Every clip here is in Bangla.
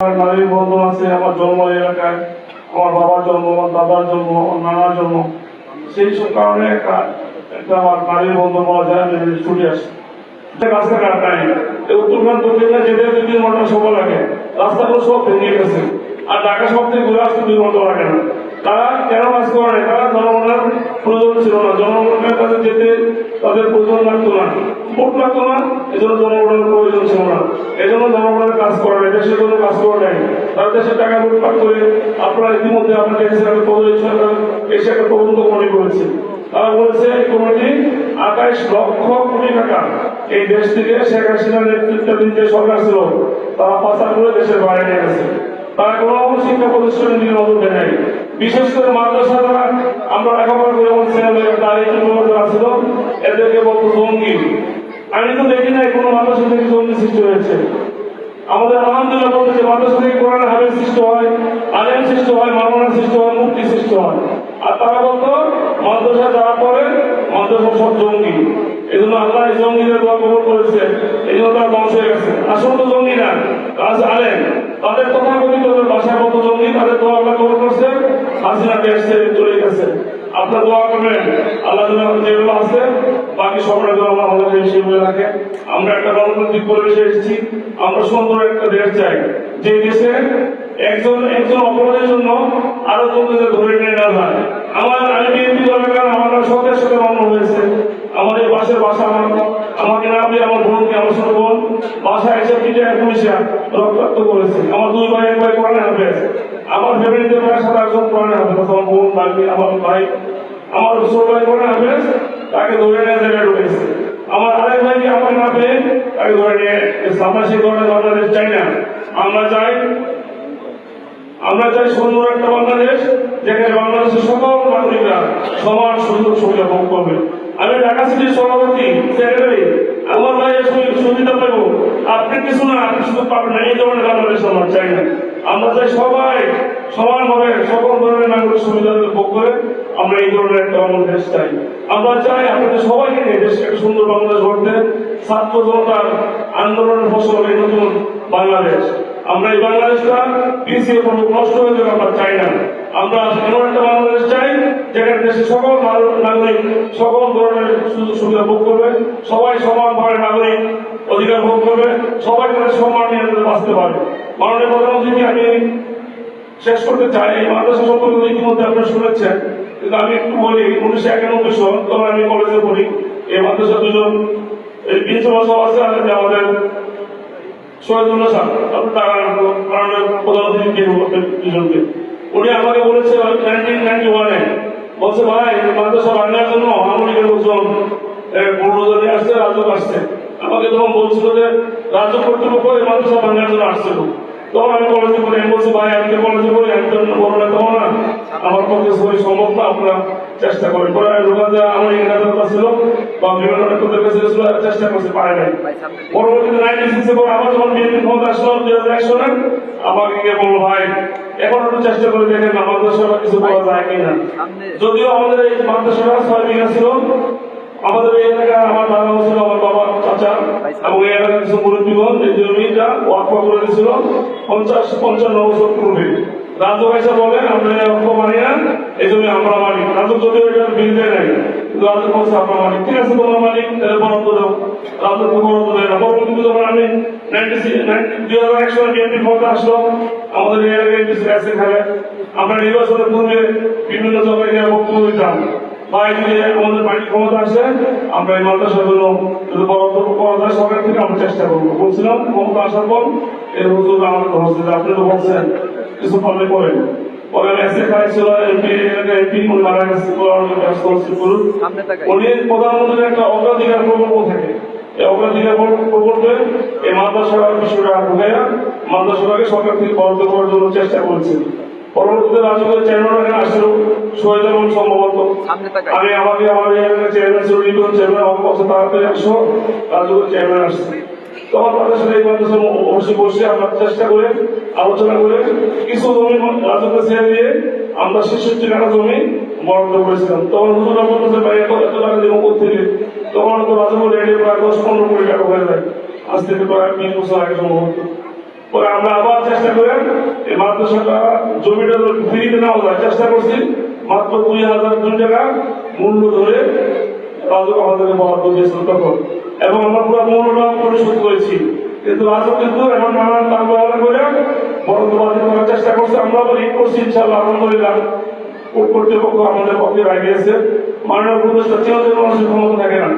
আমার নারীর বন্ধু আছে, আমার জন্ম এলাকায়, আমার বাবার জন্ম, আমার দাদার জন্ম নানার জন্ম। সেই সব কারণে একটা একটা আমার নারীর বন্ধু বলা যায় ছুটে আসি। রাস্তাঘাট নাই। উত্তরখান দক্ষিণে যেতে দুই, তিন লাগে। রাস্তাগুলো সব ভেঙে গেছে। আর ঢাকা সব থেকে ঘুরে আসতে দুই ঘণ্টা লাগে না। তারা কেন কাজ করে তারা জনগণের প্রয়োজন ছিল না। জনগণের কাছে যেতে তাদের প্রয়োজন লাগতো না। ভোট লাগতো না এই জন্য জনগণের প্রয়োজন ছিল না। এই জন্য জনগণের কাজ করে না দেশের জন্য কাজ করে নাই। তারা দেশের টাকা লুটপাট করে আপনারা ইতিমধ্যে আপনাদের এসে একটা তদন্ত সরকার একটা তদন্ত কমিটি করেছে। তারা বলেছে, এই কমিটি আঠাইশ লক্ষ কোটি টাকা। এই দেশ থেকে শেখ হাসিনার নেতৃত্বাধীন যে সরকার ছিল। তারা পাচার করে দেশের বাইরে নিয়ে গেছে। তারা কোনো শিক্ষা প্রতিষ্ঠানের দিকে নজর দেয় নাই। বিশেষ করে মাদ্রাসা আমরা লেখাপড়া করে আমার ছেলে দাঁড়িয়ে যারা ছিল এদেরকে বলতো জঙ্গি। আমি তো দেখি নাই কোনো মাদ্রাসা থেকে জঙ্গি সৃষ্টি হয়েছে। আমাদের আলহামদুলিল্লাহ বলতে যে মাদ্রাসা থেকে কোরআন হাফেজ সৃষ্টি হয়, আলেম সৃষ্টি হয় মামলানা সৃষ্টি হয় মুক্তি সৃষ্টি হয়। আর তারা বলতো মাদ্রাসা যারা পড়ে মাদ্রাসা সব জঙ্গি। এই জন্য আল্লাহ এই জঙ্গিদের দোয়া কবর করেছে। এই জন্য তারা হয়ে গেছে। আসল তো জঙ্গি না কাজ আলেম, তাদের তথাকথিত মতো জঙ্গি, তাদের দোয়া আল্লাহ কবর করছে। হাসিনা দেশ চলে গেছে। আপনার দোয়া করবেন, আল্লাহ যেগুলো আছে, বাকি সবার জন্য আল্লাহ আমাদের হিসেবে রাখে। আমরা একটা গণতান্ত্রিক পরিবেশে এসেছি, আমরা সুন্দর একটা দেশ চাই। যে দেশে একজন একজন অপরাধের জন্য আরও জনদের ধরে নিয়ে না যায় আমার, আমি বিএনপি দলের কারণে আমার সতের সাথে মামলা হয়েছে আমাদের পাশের বাসা আমার আমাকে না পেয়ে আমার বোনকে আমার ছোট বোন বাসায় এসে পিঠে পুলিশে রক্তাক্ত করেছে। আমার দুই ভাই, এক ভাই কোরআনে হাফেজ আমার ফ্যামিলিতে প্রায় সাত আটজন কোরআনে হাফেজ আমার বোন ভাই আমার ভাই। আমার ছোট ভাই কোরআনে হাফেজ তাকে ধরে নিয়ে জায়গায় ঢুকেছে আমার আরেক ভাইকে আমার না পেয়ে তাকে ধরে নিয়ে। আমরা সেই ধরনের বাংলাদেশ চাই না। আমরা চাই আমরা চাই সুন্দর একটা বাংলাদেশ, যেখানে বাংলাদেশের সকল নাগরিকরা সমান সুযোগ সুবিধা ভোগ করবে। আমি ঢাকা সিটির সভাপতি আমার এই সুযোগ সুবিধা পাবো আপনি কিছু না আপনি শুধু পাবেন না, এই ধরনের বাংলাদেশ আমার চাই না। আমরা চাই সবাই সমানভাবে, সকল ধরনের নাগরিক সুবিধা ভোগ করে আমরা এই ধরনের একটা বাংলাদেশ চাই। আমরা চাই আপনাদের সবাইকে নিয়ে দেশে একটা সুন্দর বাংলাদেশ গড়তে, ছাত্র জনতার আন্দোলনের ফসল এই নতুন বাংলাদেশ। আমরা এই বাংলাদেশটা পিছিয়ে পড়ুক, নষ্ট হয়ে যাবে, আমরা চাই না। আমরা এমন একটা বাংলাদেশ চাই যেখানে দেশের সকল নাগরিক সকল ধরনের সুযোগ সুবিধা ভোগ করবে। সবাই সমানভাবে নাগরিক অধিকার ভোগ করবে। সবাই তাদের সম্মান নিয়ে বাঁচতে পারবে। মাননীয় প্রধানমন্ত্রীকে আমি শেষ করতে চাই। এই মাদ্রাসা সম্পর্কে ইতিমধ্যে আপনারা শুনেছেন। কিন্তু আমি একটু বলি, উনিশশো একানব্বই সাল তখন আমি কলেজে পড়ি, এই মাদ্রাসা দুজন, এই প্রিন্সিপাল সব আছে আমাদের সাহেব আপনি তারা প্রধানমন্ত্রী দুজনকে। উনি আমাকে বলেছে নাইনটিন নাইনটি ওয়ানে বলছে, ভাই মাদ্রাসা বাংলার জন্য আমলিকের লোকজন নিয়ে আসছে, রাজক আসছে। আমাকে তখন বলছিল যে রাজ্য কর্তৃপক্ষ এই মাদ্রাসা বাংলার জন্য আসছিল তখন আমি কলেজে পড়ি আমি বলছি ভাই আমি তো কলেজে পড়ি আমি তো বড় না তখন না। পক্ষে সবাই সম্ভব না চেষ্টা করেন। পরে ইংরেজি ছিল বা বিভিন্ন চেষ্টা করছে পারে নাই। পরবর্তীতে নাইনটিন সিক্সে পর যখন বিএনপি ভাই, এখন চেষ্টা করে দেখেন আমাদের কিছু করা যায় কিনা? যদিও আমাদের এই মাদ্রাসাটা ছয় বিঘা ছিল আমাদের এই আমার দাদা বাবা, চাচা, এবং এই এলাকার কিছু মুরব্বীগণ পঞ্চাশ, পঞ্চান্ন বছর পূর্বে। এসে বলে আমরা এই জমি আমরা মানি রাজক যদিও কিন্তু রাজক বলছে, আমরা মানি। ঠিক আছে দাও। রাজক তো বরাদ্দ দেয় না। পরবর্তীতে যখন এলাকায় কিছু আছে আমরা নির্বাচনের পূর্বে বিভিন্ন জায়গায় গিয়ে বক্তব্য দিতাম। ভাই যদি আমাদের বাড়ির ক্ষমতা আসে আমরা এই মাদ্রাসার জন্য যদি বরাদ্দ করা যায় সরকার থেকে আমরা চেষ্টা করব। বলছিলাম ক্ষমতা আসার পর এর হুজুর আমাকে ধরছে যে আপনি তো বলছেন কিছু পারলে করেন। পরে আমি এসে খাইছিল এমপি এমপি উনি মারা গেছে বলে ব্যস্ত হচ্ছে করুন উনি প্রধানমন্ত্রীর একটা অগ্রাধিকার প্রকল্প থাকে। এই অগ্রাধিকার প্রকল্পে এই মাদ্রাসার বিষয়টা ঢুকে মাদ্রাসাটাকে সরকার থেকে বরাদ্দ করার জন্য চেষ্টা করেছে। পরবর্তীতে রাজুকের চেয়ারম্যান আসছিল শহীদ এবং সম্ভবত আমি আমাকে আমাদের চেয়ারম্যান ছিল রিটন চেয়ারম্যান আমার কাছে তাড়াতাড়ি আসো রাজুকের চেয়ারম্যান আসছে। তখন তাদের সাথে এই বসে বসে আমরা চেষ্টা করে আলোচনা করে কিছু জমি রাজুকে ছেড়ে দিয়ে আমরা ছেষট্টি কাঠা জমি বরাদ্দ করেছিলাম। তখন হুজুরা বলতেছে ভাই এত এত টাকা দিব তখন তো রাজুকে রেডি প্রায় দশ পনেরো কোটি টাকা হয়ে যায়। আজ থেকে প্রায় বিশ বছর আগে সম্ভবত। পরে আমরা আবার চেষ্টা করে এই মাদ্রাসাটা জমিটা ফ্রিতে নেওয়া যায় চেষ্টা করছি। মাত্র দুই হাজার দুই টাকা মূল্য ধরে রাজক আমাদেরকে বরাদ্দ দিয়েছিল তখন। এবং আমরা পুরো মূল্যটা পরিশোধ করেছি। কিন্তু রাজক কিন্তু এখন নানান দাম ব্যবহার করে বরাদ্দ বাতিল করার চেষ্টা করছে। আমরা ই করছি ইনশাল্লাহ আলহামদুলিল্লাহ কর্তৃপক্ষ আমাদের পক্ষে রায় দিয়েছে। মাননীয় উপদেষ্টা চিরদিন মানুষের ক্ষমতা থাকে না।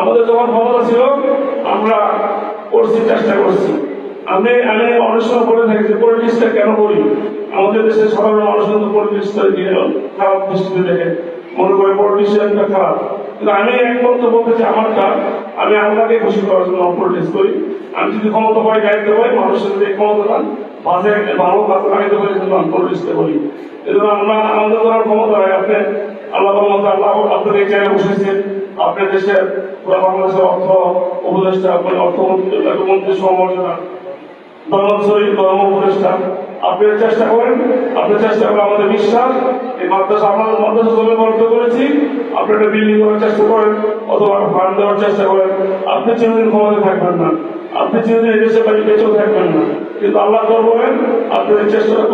আমাদের যখন ক্ষমতা ছিল, আমরা করছি, চেষ্টা করছি। আমি আমি অনেক সময় বলে থাকি যে পলিটিক্সটা কেন করি? আমাদের দেশের সাধারণ মানুষ কিন্তু পলিটিক্সটা খারাপ দৃষ্টিতে দেখে। মনে করে পলিটিশিয়ানটা খারাপ। কিন্তু আমি একমাত্র বলতে চাই আমার কাজ আমি আল্লাহকে খুশি করার জন্য পলিটিক্স করি। আমি যদি ক্ষমতা পাই দায়িত্ব পাই, মানুষের যদি ক্ষমতা পান বাজে ভালো কাজ লাগাইতে পারি কিন্তু আমি পলিটিক্সটা করি। এজন্য আমরা আমাদের করার ক্ষমতা হয়। আপনি আল্লাহ আল্লাহ আপনাদের এই জায়গায় বসেছেন আপনার দেশের পুরো বাংলাদেশের অর্থ উপদেষ্টা মানে অর্থমন্ত্রী মন্ত্রী সমর্থনা ধর্মশরী ধর্ম উপদেষ্টা আপনি চেষ্টা করেন, আপনি চেষ্টা আমাদের বিশ্বাস, এই করেছি। আপনি একটা বিল্ডিং চেষ্টা করেন, অথবা দেওয়ার চেষ্টা করেন। আপনি থাকবেন না। আপনি থাকবেন না। কিন্তু আল্লাহ করবেন চেষ্টাটা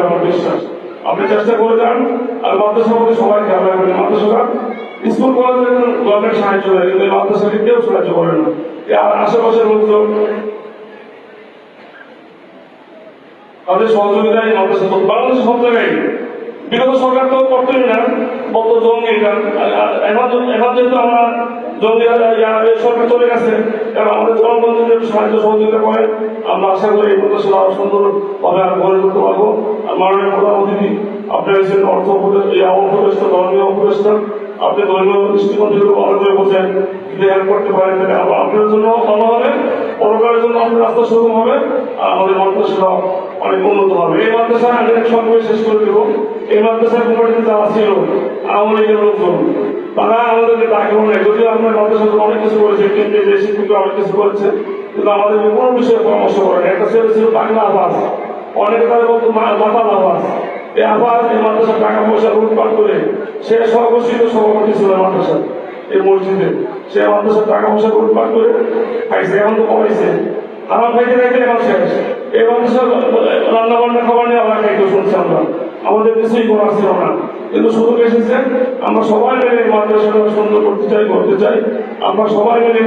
আমার বিশ্বাস। আপনি চেষ্টা করে যান, আর মধ্যে সবাই স্কুল সাহায্য কিন্তু কেউ সাহায্য না। আশেপাশের তাদের সহযোগিতায় মাদ্রাসা চলছে বাংলাদেশে সব বিগত সরকার তো করতেই না। বলত জঙ্গি এখন এখন যেহেতু আমরা জঙ্গি সরকার চলে গেছে কারণ আমাদের জনগণ যদি সাহায্য সহযোগিতা করে। আমরা আশা করি এই মাদ্রাসা আরও সুন্দরভাবে আর গড়ে তুলতে পারব। আর মাননীয় প্রধান অতিথি, আপনি হচ্ছেন অর্থ উপদেষ্টা ধর্মীয় উপদেষ্টা। আপনি ধর্মীয় দৃষ্টিকোণ থেকে ভালো করে বোঝেন যদি হেল্প করতে পারেন তাহলে আপনার জন্য ভালো হবে পরকালের জন্য আপনার রাস্তা সুগম হবে। আর আমাদের মাদ্রাসাটা অনেক উন্নত হবে। এই মাদ্রাসা আমি সঙ্গে শেষ করে দেবো। এই মাদ্রাসার কমিটিতে যারা ছিল, আওয়ামী লীগের লোকজন, তারা আমাদেরকে ডাকে মনে যদিও আপনার মাদ্রাসা অনেক কিছু করেছে, কেন্দ্রে যে শিক্ষক অনেক কিছু করেছে, কিন্তু আমাদেরকে কোনো বিষয়ে পরামর্শ করেন একটা ছেলে ছিল বাংলা আবাস অনেকে তাদের বলতো মাতাল আবাস এই আবাস এই মাদ্রাসার টাকা পয়সা লুটপাট করে সে সর্বশীল সভাপতি ছিল মাদ্রাসা এই মসজিদে। সে মাদ্রাসার টাকা পয়সা লুটপাট করে খাইছে, এখন তো কমাইছে। আমার খাইতে খাইতে এখন শেষ। এই মাদ্রাসা রান্না বান্না খাবার নিয়ে আমরা খাইতে শুনছি আমরা। আমাদের কিছুই করার ছিল না। কিন্তু সুযোগ এসেছে, আমরা সবাই মিলে মাদ্রাসাটা সুন্দর করতে চাই করতে চাই। আমরা সবাই মিলে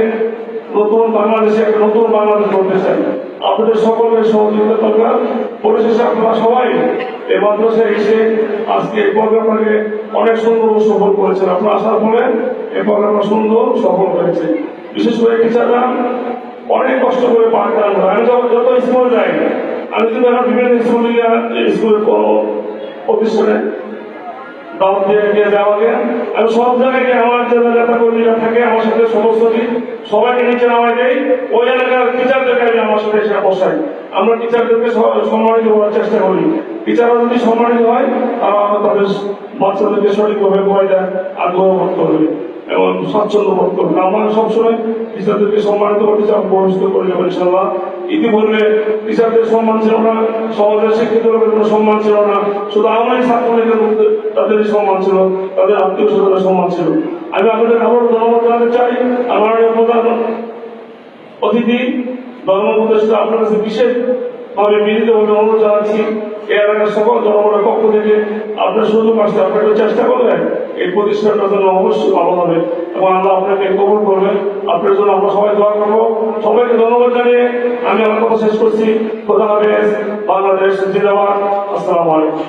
নতুন বাংলাদেশে একটা নতুন বাংলাদেশ করতে চাই। আপনাদের সকলের সহযোগিতা দরকার। পরিশেষে আপনারা সবাই এই মাদ্রাসায় এসে আজকে এই প্রোগ্রামটাকে অনেক সুন্দর সফল করেছেন। আপনারা আসার ফলে এই প্রোগ্রামটা সুন্দর সফল হয়েছে। বিশেষ করে টিচাররা অনেক কষ্ট করে করে আমি যত স্কুল যাই, আমি কিন্তু এখন বিভিন্ন স্কুল স্কুলের প্রতিষ্ঠানে দাওয়াত দিয়ে দিয়ে দেওয়া আগে আমি সব জায়গায় গিয়ে আমার যে নেতা কর্মীরা থাকে, আমার সাথে সমস্ত সবাইকে নিচে নামাই দেই। ওই এলাকার টিচারদেরকে আমি আমার সাথে এসে বসাই। আমরা টিচারদেরকে সম্মানিত করার চেষ্টা করি। টিচাররা যদি সম্মানিত হয়, তারা তাদের বাচ্চাদেরকে সঠিকভাবে পড়াই দেয় আগ্রহ বোধ করবে। এবং স্বাচ্ছন্দ্য বোধ করবে আমরা সবসময় টিচারদেরকে সম্মানিত করতে চাই প্রবেশিত করে যাব ইনশাল্লাহ ইতিপূর্বে টিচারদের সম্মান ছিল না, সমাজের শিক্ষিত লোকের কোনো সম্মান ছিল না, শুধু আমারই ছাত্রলীগের মধ্যে তাদের সম্মান ছিল, তাদের আত্মীয় স্বজনের সম্মান ছিল। আমি আপনাদের আবার ধন্যবাদ জানাতে চাই, আমার প্রধান অতিথি ধর্ম উপদেষ্টা আপনার কাছে বিশেষ ভাবে মিলিতভাবে অনুরোধ জানাচ্ছি এই এলাকার সকল জনগণের পক্ষ থেকে আপনার সুযোগ আসতে আপনার একটু চেষ্টা করবেন এই প্রতিষ্ঠানটা যেন অবশ্যই ভালো হবে এবং আল্লাহ আপনাকে কবুল করবেন আপনার জন্য আমরা সবাই দোয়া করব। সবাইকে ধন্যবাদ জানিয়ে আমি আমার কথা শেষ করছি। খোদা হাফেজ, বাংলাদেশ জিন্দাবাদ। আসসালামু আলাইকুম।